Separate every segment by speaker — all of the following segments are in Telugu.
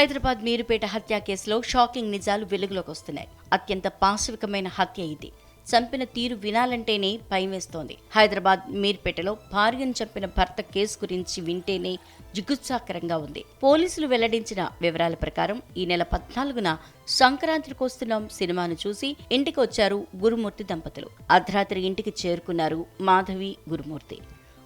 Speaker 1: హైదరాబాద్ మీరుపేట హత్య కేసులో షాకింగ్ నిజాలు వెలుగులోకి వస్తున్నాయి. అత్యంత పాశవికమైన హత్య ఇది. చంపిన తీరు వినాలంటేనే భయం వేస్తోంది. హైదరాబాద్ మీర్పేటలో భార్యను చంపిన భర్త కేసు గురించి వింటేనే జిగుత్సాకరంగా ఉంది. పోలీసులు వెల్లడించిన వివరాల ప్రకారం ఈ నెల పద్నాలుగున సంక్రాంతికి వస్తున్నాం సినిమాను చూసి ఇంటికి వచ్చారు గురుమూర్తి దంపతులు. అర్ధరాత్రి ఇంటికి చేరుకున్నారు మాధవి గురుమూర్తి.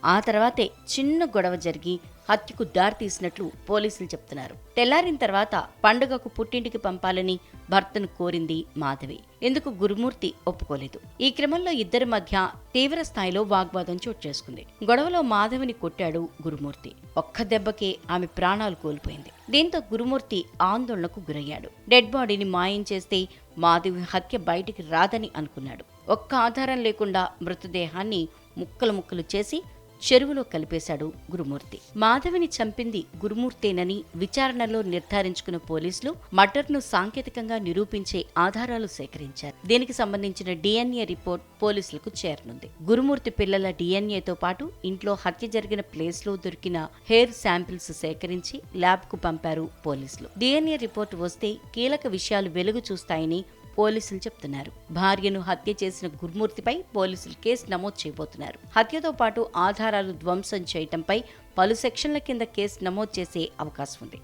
Speaker 1: ఆ తర్వాతే చిన్న గొడవ జరిగి హత్యకు దారితీసినట్లు పోలీసులు చెప్తున్నారు. తెల్లారిన తర్వాత పండుగకు పుట్టింటికి పంపాలని భర్తను కోరింది మాధవి. ఎందుకు గురుమూర్తి ఒప్పుకోలేదు. ఈ క్రమంలో ఇద్దరి మధ్య తీవ్ర స్థాయిలో వాగ్వాదం చోటు చేసుకుంది. గొడవలో మాధవిని కొట్టాడు గురుమూర్తి. ఒక్క దెబ్బకే ఆమె ప్రాణాలు కోల్పోయింది. దీంతో గురుమూర్తి ఆందోళనకు గురయ్యాడు. డెడ్ బాడీని మాయం చేస్తే మాధవి హత్య బయటికి రాదని అనుకున్నాడు. ఒక్క ఆధారం లేకుండా మృతదేహాన్ని ముక్కలు ముక్కలు చేసి చెరువులో కలిపేశాడు గురుమూర్తి. మాధవిని చంపింది గురుమూర్తేనని విచారణలో నిర్ధారించుకున్న పోలీసులు మర్డర్ను సాంకేతికంగా నిరూపించే ఆధారాలు సేకరించారు. దీనికి సంబంధించిన డిఎన్ఏ రిపోర్ట్ పోలీసులకు చేరనుంది. గురుమూర్తి పిల్లల డిఎన్ఏతో పాటు ఇంట్లో హత్య జరిగిన ప్లేస్లో దొరికిన హెయిర్ శాంపిల్స్ సేకరించి ల్యాబ్కు పంపారు పోలీసులు. డిఎన్ఏ రిపోర్ట్ వస్తే కీలక విషయాలు వెలుగు చూస్తాయని పోలీసులు చెప్తున్నారు. భార్యను హత్య చేసిన గుర్మూర్తిపై పోలీసులు కేసు నమోదు చేయబోతున్నారు. హత్యతో పాటు ఆధారాలు ధ్వంసం చేయటంపై పలు సెక్షన్ల కింద కేసు నమోదు చేసే అవకాశం ఉంది.